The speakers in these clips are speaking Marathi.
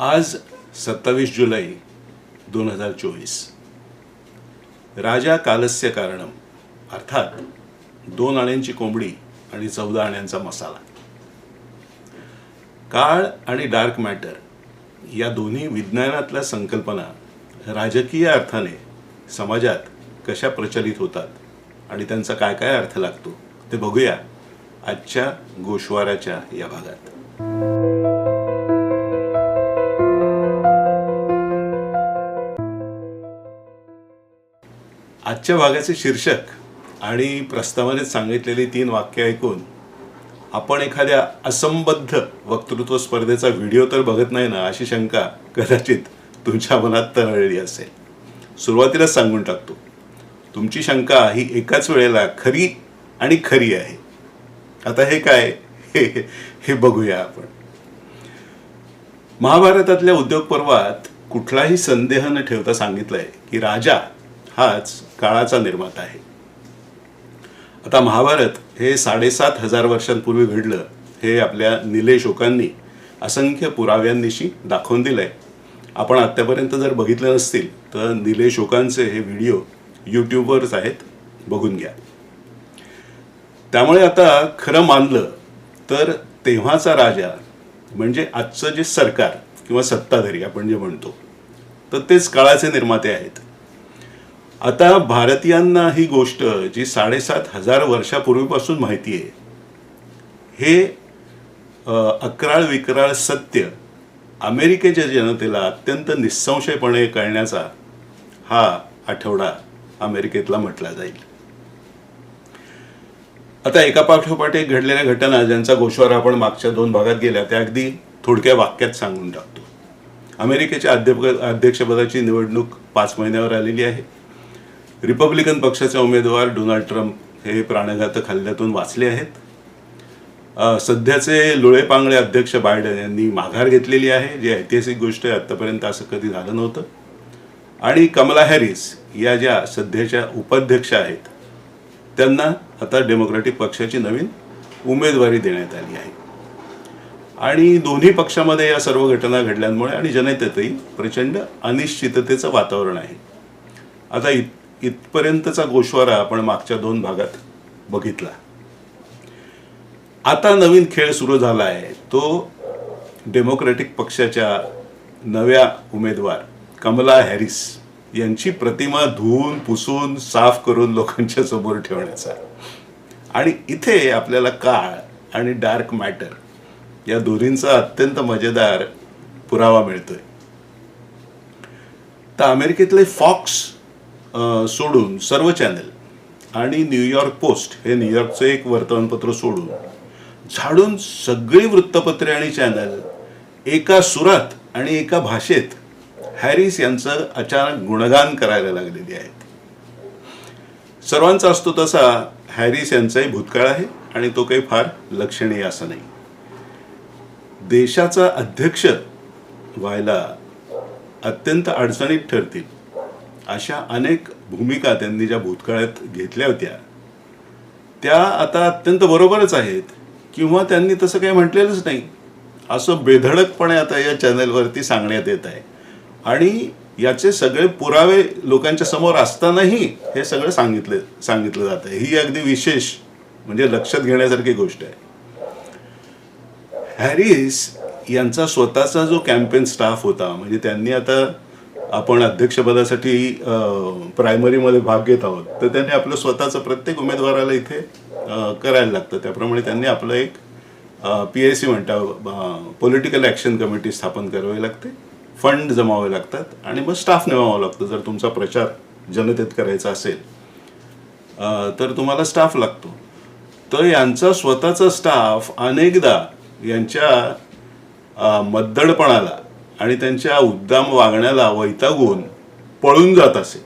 आज सत्तावीस जुलै दोन हजार चोवीस. राजा कालस्य कारणम अर्थात दोन आण्यांची कोंबडी आणि चौदा आण्यांचा मसाला. काळ आणि डार्क मॅटर या दोन्ही विज्ञानातल्या संकल्पना राजकीय अर्थाने समाजात कशा प्रचलित होतात आणि त्यांचा काय काय अर्थ लागतो ते बघूया आजच्या गोशवाराच्या या भागात. आजच्या भागाचे शीर्षक आणि प्रस्तावाने सांगितलेली तीन वाक्य ऐकून आपण एखाद्या असंबद्ध वक्तृत्व स्पर्धेचा व्हिडिओ तर बघत नाही ना अशी शंका कदाचित तुमच्या मनात तरळली असेल. सुरुवातीलाच सांगून टाकतो. तुमची शंका ही एकाच वेळेला खरी आणि खरी आहे. आता हे काय? हे हे बघूया आपण. महाभारतातल्या उद्योग पर्वात कुठलाही संदेह न ठेवता सांगितलंय की राजा हाच काळाचा निर्माता आहे. आता महाभारत हे साडेसात हजार वर्षांपूर्वी घडलं हे आपल्या निलेशोकांनी असंख्य पुराव्यांनिशी दाखवून दिलंय. आपण आत्तापर्यंत जर बघितलं नसतील तर निलेशोकांचे हे व्हिडिओ यूट्यूबवरच आहेत बघून घ्या. त्यामुळे आता खरं मानलं तर तेव्हाचा राजा म्हणजे आजचं जे सरकार किंवा सत्ताधारी आपण जे म्हणतो तर तेच काळाचे निर्माते आहेत. आता भारतीयांना ही गोष्ट जी साडेसात हजार वर्षापूर्वीपासून माहिती आहे हे अकराळ विकराळ सत्य अमेरिकेच्या जनतेला अत्यंत निःसंशयपणे कळण्याचा हा आठवडा अमेरिकेतला म्हटला जाईल. आता एका पाठोपाठ एक घडलेल्या घटना ज्यांचा गोषवारा आपण मागच्या दोन भागात गेल्या त्या अगदी थोडक्या वाक्यात सांगून टाकतो. अमेरिकेच्या अध्यक्ष अध्यक्षपदाची निवडणूक पाच महिन्यावर आलेली आहे. रिपब्लिकन पक्षाचे उमेदवार डोनाल्ड ट्रम्प हे प्राणघातक हल्ल्यातून वाचले आहेत. सध्याचे लोळेपांगळे अध्यक्ष बायडन यांनी माघार घेतलेली आहे जी ऐतिहासिक गोष्ट आहे आत्तापर्यंत असं कधी झालं नव्हतं. आणि कमला हॅरिस या ज्या सध्याच्या उपाध्यक्ष आहेत त्यांना आता डेमोक्रॅटिक पक्षाची नवीन उमेदवारी देण्यात आली आहे. आणि दोन्ही पक्षामध्ये या सर्व घटना घडल्यामुळे आणि जनतेतही प्रचंड अनिश्चिततेचं वातावरण आहे. आता इत इथपर्यंतचा गोशवारा आपण मागच्या दोन भागात बघितला. आता नवीन खेळ सुरू झाला आहे तो डेमोक्रॅटिक पक्षाच्या नव्या उमेदवार कमला हॅरिस यांची प्रतिमा धुवून पुसून साफ करून लोकांच्या समोर ठेवण्याचा. आणि इथे आपल्याला काळ आणि डार्क मॅटर या दोन्हींचा अत्यंत मजेदार पुरावा मिळतोय. तर अमेरिकेतले फॉक्स सोडून सर्व चॅनल आणि न्यूयॉर्क पोस्ट हे न्यूयॉर्कचं एक वर्तमानपत्र सोडून झाडून सगळी वृत्तपत्रे आणि चॅनल एका सुरात आणि एका भाषेत हॅरिस यांचं अचानक गुणगान करायला लागलेली आहेत. सर्वांचा असतो तसा हॅरिस यांचाही भूतकाळ आहे आणि तो काही फार लक्षणीय असं नाही. देशाचा अध्यक्ष व्हायला अत्यंत अडचणीत ठरतील. अशा अनेक भूमिका त्यांनी ज्या भूतकाळात घेतल्या होत्या त्या आता अत्यंत बरोबरच आहेत. किंवा त्यांनी तसं काही म्हटलेलंच नाही. असं बेधडकपणे आता या चॅनलवरती सांगण्यात येत आहे. आणि याचे सगळे पुरावे लोकांच्या समोर असतानाही हे सगळं सांगितलं सांगितलं जातं ही अगदी विशेष म्हणजे लक्षात घेण्यासारखी गोष्ट आहे. हॅरिस यांचा स्वतःचा जो कॅम्पेन स्टाफ होता म्हणजे त्यांनी आता आपण अध्यक्षपदासाठी प्रायमरीमध्ये भाग घेत आहोत तर त्यांनी आपलं स्वतःचं प्रत्येक उमेदवाराला इथे करायला लागतं. त्याप्रमाणे त्यांनी आपलं एक पी एस सी म्हणता पॉलिटिकल ॲक्शन कमिटी स्थापन करावी लागते. फंड जमावे लागतात आणि मग स्टाफ नेमावा लागतो. जर तुमचा प्रचार जनतेत करायचा असेल तर तुम्हाला स्टाफ लागतो. तर यांचा स्वतःचा स्टाफ अनेकदा यांच्या मद्दडपणाला आणि त्यांच्या उद्दाम वागण्याला वैतागून पळून जात असे.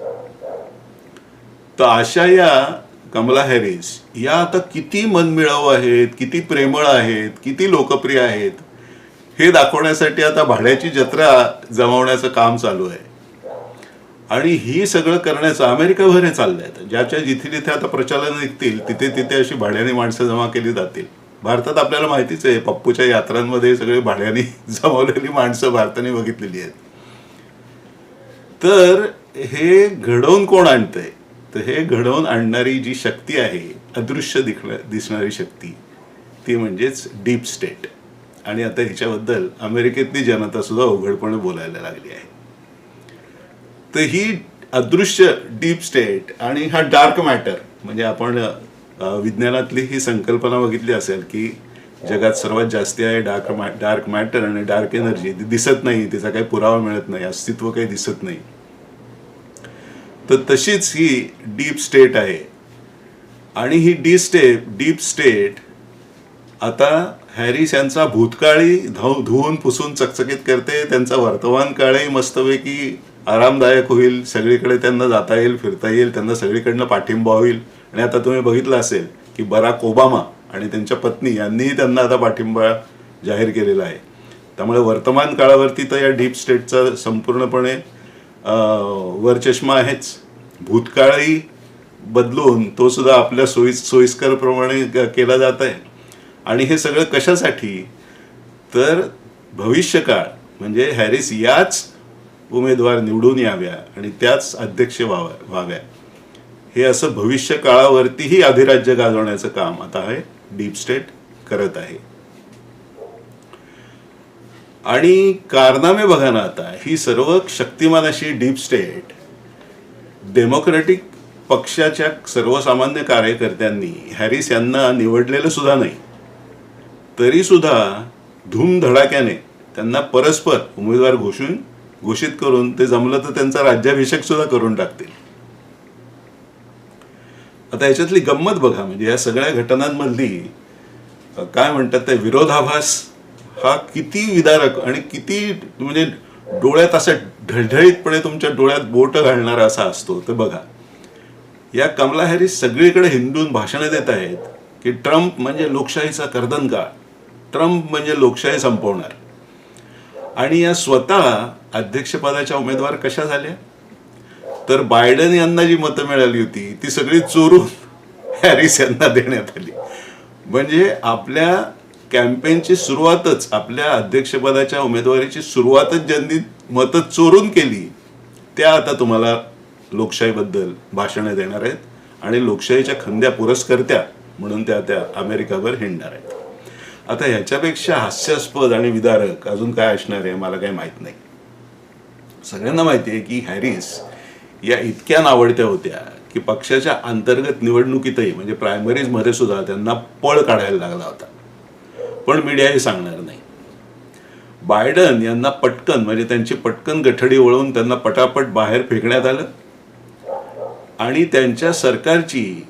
तर अशा या कमला हॅरिस या आता किती मनमिळाऊ आहेत किती प्रेमळ आहेत किती लोकप्रिय आहेत हे दाखवण्यासाठी आता भाड्याची जत्रा जमवण्याचं काम चालू आहे. आणि ही सगळं करण्याचं अमेरिकाभर हे चाललंय. ज्याच्या जिथे जिथे आता प्रचालन निघतील तिथे तिथे अशी भाड्याने माणसं जमा केली जातील. भारतात आपल्याला माहितीच आहे पप्पूच्या यात्रांमध्ये सगळे भाड्याने जमवलेली माणसं भारताने बघितलेली आहेत. तर हे घडवून कोण आणतंय? तर हे घडवून आणणारी जी शक्ती आहे अदृश्य दिखणा दिसणारी शक्ती ती म्हणजेच डीप स्टेट. आणि आता ह्याच्याबद्दल अमेरिकेतली जनता सुद्धा उघडपणे बोलायला लागली आहे. तर ही अदृश्य डीप स्टेट आणि हा डार्क मॅटर म्हणजे आपण विज्ञानातली ही संकल्पना बघितली असेल की जगात सर्वात जास्ती आहे डार्क मॅ डार्क मॅटर आणि डार्क एनर्जी. ती दिसत नाही तिचा काही पुरावा मिळत नाही अस्तित्व काही दिसत नाही. तर तशीच ही डीप स्टेट आहे. आणि ही डी स्टेप डीप स्टेट आता हॅरिस यांचा भूतकाळी धाव धुवून पुसून चकचकीत करते. त्यांचा वर्तमान काळही मस्तपैकी आरामदायक होईल. सगळीकडे त्यांना जाता येईल फिरता येईल त्यांना सगळीकडनं पाठिंबा होईल. आणि आता तुम्ही बघितलं असेल की बराक ओबामा आणि त्यांच्या पत्नी यांनीही त्यांना आता पाठिंबा जाहीर केलेला आहे. त्यामुळे वर्तमान काळावरती तर या डीप स्टेटचा संपूर्णपणे वरचष्मा आहेच. भूतकाळही बदलून तो सुद्धा आपल्या सोयी सोयीस्करप्रमाणे केला जात आहे. आणि हे सगळं कशासाठी? तर भविष्यकाळ म्हणजे हॅरिस याच उमेदवार निवडून याव्या आणि त्याच अध्यक्ष व्हाव्या व्हाव्या हे असं भविष्य काळावरतीही अधिराज्य गाजवण्याचं काम आता हे डीप स्टेट करत आहे. आणि कारनामे बघा ना आता ही सर्व शक्तिमान अशी डीप स्टेट डेमोक्रॅटिक पक्षाच्या सर्वसामान्य कार्यकर्त्यांनी हॅरिस यांना निवडलेलं सुद्धा नाही. तरी सुद्धा धूमधडाक्याने त्यांना परस्पर उमेदवार घोषून घोषित करून ते जमलं तर त्यांचा राज्याभिषेक सुद्धा करून टाकतील. आता याच्यातली गंमत बघा म्हणजे या सगळ्या घटनांमधली काय म्हणतात ते विरोधाभास हा किती विदारक आणि किती म्हणजे डोळ्यात असा ढळढळीतपणे तुमच्या डोळ्यात बोट घालणारा असा असतो तर बघा. या कमला हॅरिस सगळीकडे हिंदून भाषणं देत आहेत की ट्रम्प म्हणजे लोकशाहीचा कर्दनकाळ ट्रम्प म्हणजे लोकशाही संपवणार. आणि या स्वतः अध्यक्षपदाच्या उमेदवार कशा झाल्या? तर बायडन यांना जी मतं मिळाली होती ती सगळी चोरून हॅरिस यांना देण्यात आली. म्हणजे आपल्या कॅम्पेनची सुरुवातच आपल्या अध्यक्षपदाच्या उमेदवारीची सुरुवातच ज्यांनी मतं चोरून केली त्या आता तुम्हाला लोकशाहीबद्दल भाषणं देणार आहेत आणि लोकशाहीच्या खंद्या पुरस्कर्त्या म्हणून त्या त्या अमेरिकावर हिंडणार आहेत. आता ह्याच्यापेक्षा हास्यास्पद आणि विदारक अजून काय असणार आहे मला काही माहीत नाही. सगळ्यांना माहिती आहे की हॅरिस या इतक्या नावडत्या होत्या की पक्षाच्या अंतर्गत निवडणुकीतही म्हणजे प्रायमरीजमध्ये सुद्धा त्यांना पळ काढायला लागला होता. पण मीडिया हे सांगणार नाही. बायडन यांना पटकन म्हणजे त्यांची पटकन गठडी वळवून त्यांना पटापट बाहेर फेकण्यात आलं. आणि त्यांच्या सरकारची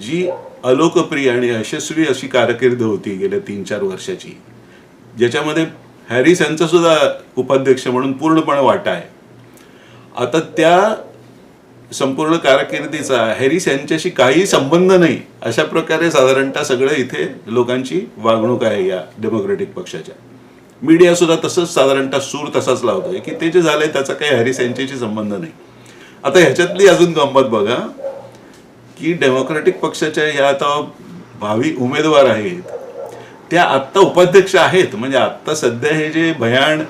जी अलोकप्रिय आणि यशस्वी अशी कारकीर्द होती गेल्या तीन चार वर्षाची ज्याच्यामध्ये हॅरिस यांचा सुद्धा उपाध्यक्ष म्हणून पूर्णपणे वाटा आहे. आता त्या संपूर्ण कारकिर्दीचा हॅरिस यांच्याशी काही संबंध नाही अशा प्रकारे साधारणतः सगळं इथे लोकांची वागणूक आहे या डेमोक्रेटिक पक्षाच्या. मीडिया सुद्धा तसंच साधारणतः सूर तसाच लावतोय की ते जे झालंय त्याचा काही हॅरिस यांच्याशी संबंध नाही. आता ह्याच्यातली अजून गंमत बघा की डेमोक्रेटिक पक्षाच्या या आता भावी उमेदवार आहेत त्या आत्ता उपाध्यक्ष आहेत म्हणजे आत्ता सध्या हे जे भयाण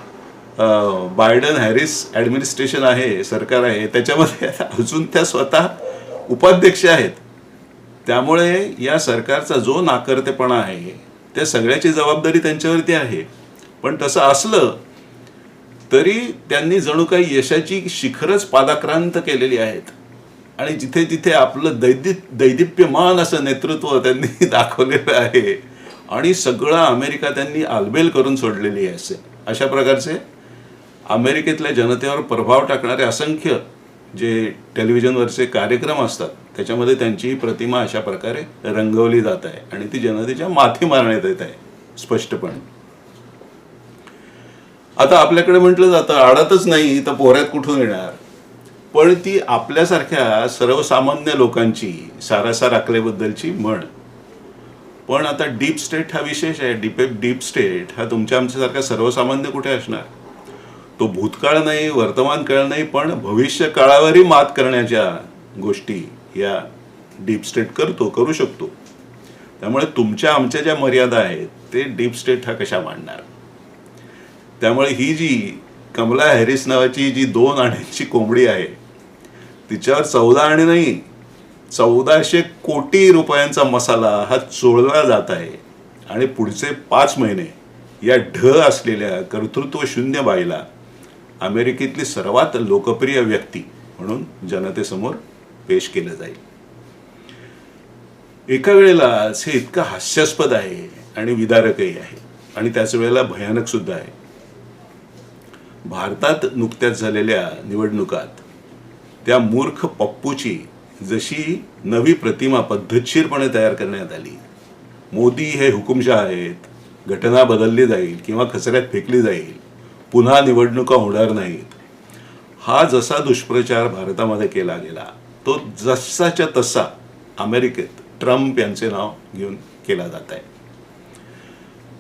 बायडन हॅरिस ॲडमिनिस्ट्रेशन आहे सरकार आहे त्याच्यामध्ये अजून त्या स्वतः उपाध्यक्ष आहेत. त्यामुळे या सरकारचा जो नाकर्तेपणा आहे त्या सगळ्याची जबाबदारी त्यांच्यावरती आहे. पण तसं असलं तरी त्यांनी जणू काही यशाची शिखरच पादाक्रांत केलेली आहेत. आणि जिथे जिथे आपलं दैदि दैदिप्यमान असं नेतृत्व त्यांनी दाखवलेलं आहे आणि सगळं अमेरिका त्यांनी आलबेल करून सोडलेली आहे असे अशा प्रकारचे अमेरिकेतल्या जनतेवर प्रभाव टाकणारे असंख्य जे टेलिव्हिजनवरचे कार्यक्रम असतात त्याच्यामध्ये त्यांची ही प्रतिमा अशा प्रकारे रंगवली जात आहे आणि ती जनतेच्या माथी मारण्यात येत आहे स्पष्टपणे. आता आपल्याकडे म्हटलं जातं आडतच नाही तर पोऱ्यात कुठून येणार? पण ती आपल्यासारख्या सर्वसामान्य लोकांची सारासार आकलेबद्दलची म्हण. पण आता डीप स्टेट हा विशेष आहे डीप डीप स्टेट हा तुमच्या आमच्यासारखा सर्वसामान्य कुठे असणार? तो भूतकाळ नाही वर्तमान काळ नाही पण भविष्य काळावरही मात करण्याच्या गोष्टी या डीप स्टेट करतो करू शकतो. त्यामुळे तुमच्या आमच्या ज्या मर्यादा आहेत ते डीप स्टेट हा कशा मांडणार? त्यामुळे ही जी कमला हॅरिस नावाची जी दोन आण्यांची कोंबडी आहे तिच्यावर चौदा आणे नाही चौदाशे कोटी रुपयांचा मसाला हा चोळला जात आहे. आणि पुढचे पाच महिने या ढ असलेल्या कर्तृत्व शून्य बाईला अमेरिकेतली सर्वात लोकप्रिय व्यक्ती म्हणून जनतेसमोर पेश केलं जाईल. एका वेळेला हे इतकं हास्यास्पद आहे आणि विदारकही आहे. आणि त्याच वेळेला भयानक सुद्धा आहे. भारतात नुकत्याच झालेल्या निवडणुकात त्या मूर्ख पप्पूची जशी नवी प्रतिमा पद्धतशीरपणे तयार करण्यात आली मोदी हे हुकुमशाह आहेत घटना बदलली जाईल किंवा खचऱ्यात फेकली जाईल पुन्हा निवडणुका होणार नाहीत. हा जसा दुष्प्रचार भारतामध्ये केला गेला तो जसाच्या तसा अमेरिकेत ट्रम्प यांचे नाव घेऊन केला जात आहे.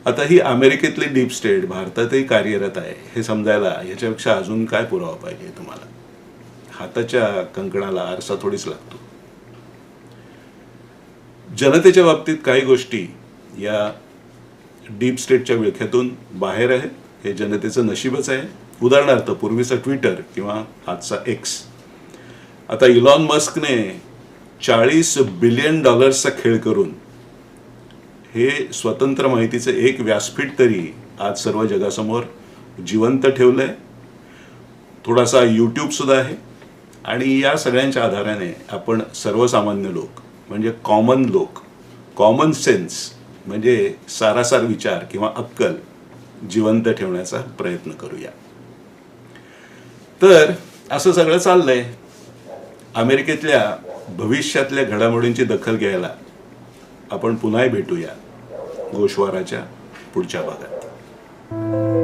आता ही अमेरिकेतली डीप स्टेट भारतातही कार्यरत आहे हे समजायला याच्यापेक्षा अजून काय पुरावा पाहिजे तुम्हाला? हाताच्या कंकणाला आरसा थोडीच लागतो. जनतेच्या बाबतीत काही गोष्टी या डीप स्टेटच्या विळख्यातून बाहेर आहेत. हे जनतेचं नशीबच आहे. उदाहरणार्थ पूर्वीचं ट्विटर किंवा आजचा एक्स आता इलॉन मस्कने चाळीस बिलियन डॉलर्सचा खेळ करून हे स्वतंत्र माहितीचं एक व्यासपीठ तरी आज सर्व जगासमोर जिवंत ठेवलंय. थोडासा यूट्यूब सुद्धा आहे. आणि या सगळ्यांच्या आधाराने आपण सर्वसामान्य लोक म्हणजे कॉमन लोक कॉमन सेन्स म्हणजे सारासार विचार किंवा अक्कल जिवंत ठेवण्याचा प्रयत्न करूया. तर असं सगळं चाललंय. अमेरिकेतल्या भविष्यातल्या घडामोडींची दखल घ्यायला आपण पुन्हा भेटूया. गोशवाराच्या पुढच्या भागात.